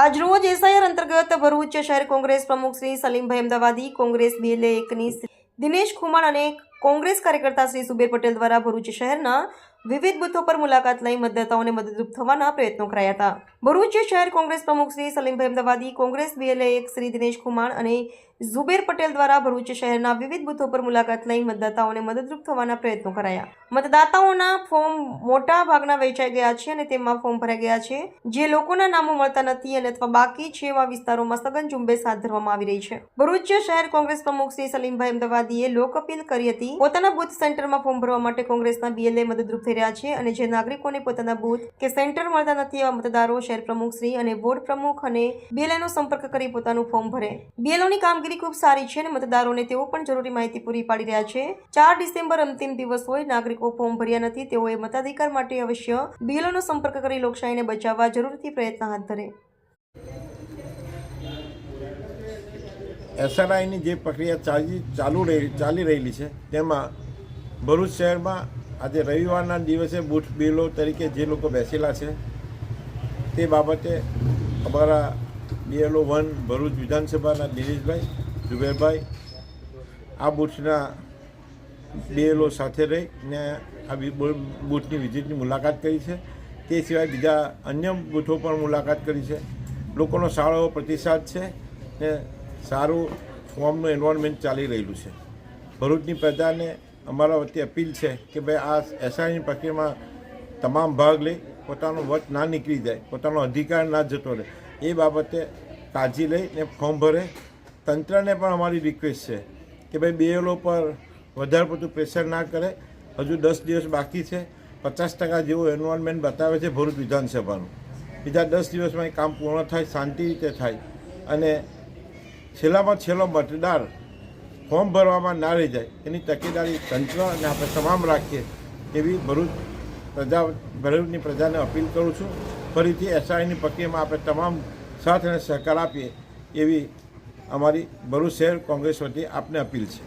આજરોજ એસઆઈઆર અંતર્ગત ભરૂચ શહેર કોંગ્રેસ પ્રમુખ શ્રી સલીમભાઈ અમદાવાદી, કોંગ્રેસ બીએલએ એકની દિનેશ ખુમાણ અને કોંગ્રેસ કાર્યકર્તા શ્રી સુબેર પટેલ દ્વારા ભરૂચ શહેરના વિવિધ બૂથો પર મુલાકાત લઈ મતદાતાઓને મદદરૂપ થવાના પ્રયત્નો કરાયા હતા. ભરૂચ શહેર કોંગ્રેસ પ્રમુખ શ્રી સલીમભાઈ અમદાવાદી, કોંગ્રેસ બીએલએક એક શ્રી દિનેશ કુમાર અને ઝુબેર પટેલ દ્વારા ભરૂચ શહેરના વિવિધ બૂથો પર મુલાકાત લઈ મતદાતાઓને મદદરૂપ થવાના પ્રયત્નો કરાયા. મતદાતાઓના ફોર્મ મોટા ભાગના વેચાઈ ગયા છે અને તેમાં ફોર્મ ભરાઈ ગયા છે. જે લોકોના નામો મળતા નથી અને અથવા બાકી છે એવા વિસ્તારોમાં સઘન ઝુંબેશ હાથ ધરવામાં આવી રહી છે. ભરૂચ શહેર કોંગ્રેસ પ્રમુખ શ્રી સલીમભાઈ અમદાવાદીએ લોક અપીલ કરી હતી પોતાના બુથ સેન્ટરમાં ફોર્મ ભરવા માટે કોંગ્રેસના બીએલએ મદદરૂપ થઈ રહ્યા છે અને જે નાગરિકોને પોતાના બૂથ કે સેન્ટર મળતા નથી એવા મતદારો, શહેર પ્રમુખ શ્રી અને વોર્ડ પ્રમુખ અને બીએલએનો સંપર્ક કરી પોતાનું ફોર્મ ભરે. બીએલઓની કામગીરી ખૂબ સારી છે અને મતદારોને તેઓ પણ જરૂરી માહિતી પૂરી પાડી રહ્યા છે. ચાર ડિસેમ્બર અંતિમ દિવસ હોય, નાગરિકો ફોર્મ ભર્યા નથી, તેઓએ મતાધિકાર માટે અવશ્ય બીએલઓનો સંપર્ક કરી લોકશાહીને બચાવવા જરૂરથી પ્રયત્ન હાથ ધરે. એસઆરઆઈની જે પ્રક્રિયા ચાલી, ચાલુ રહી, ચાલી રહેલી છે, તેમાં ભરૂચ શહેરમાં આજે રવિવારના દિવસે બૂથ બિલો તરીકે જે લોકો બેસેલા છે, તે બાબતે અમારા બીએલઓ વન ભરૂચ વિધાનસભાના દિનેશભાઈ જુબેરભાઈ આ બૂથના બીએલઓ સાથે રહીને આ બૂથની વિઝિટની મુલાકાત કરી છે. તે સિવાય બીજા અન્ય બૂથો પણ મુલાકાત કરી છે. લોકોનો સારો પ્રતિસાદ છે ને સારું ફોર્મનું એન્વાયરમેન્ટ ચાલી રહેલું છે. ભરૂચની પ્રજાને અમારા વતી અપીલ છે કે ભાઈ આ એસઆઈની પ્રક્રિયામાં તમામ ભાગ લઈ પોતાનો વટ ના નીકળી જાય, પોતાનો અધિકાર ના જતો રહે. એ બાબતે કાળજી લઈને ફોર્મ ભરે. તંત્રને પણ અમારી રિક્વેસ્ટ છે કે ભાઈ બીએલઓ પર વધારે પડતું પ્રેશર ના કરે. હજુ દસ દિવસ બાકી છે. પચાસ ટકા જેવું એન્વાયરમેન્ટ બતાવે છે ભરૂચ વિધાનસભાનું. બીજા દસ દિવસમાં એ કામ પૂર્ણ થાય શાંતિ રીતે થાય. અને છેલ્લામાં છેલ્લો મતદાર ફોર્મ ભરવામાં ના રહી જાય, એની તકેદારી તંત્ર અને આપણે તમામ રાખીએ એવી ભરૂચ પ્રજા, ભરૂચની પ્રજાને અપીલ કરું છું. ફરીથી એસઆઈની પ્રક્રિયામાં આપણે તમામ સાથ અને સહકાર આપીએ એવી અમારી ભરૂચ શહેર કોંગ્રેસ વતી આપને અપીલ છે.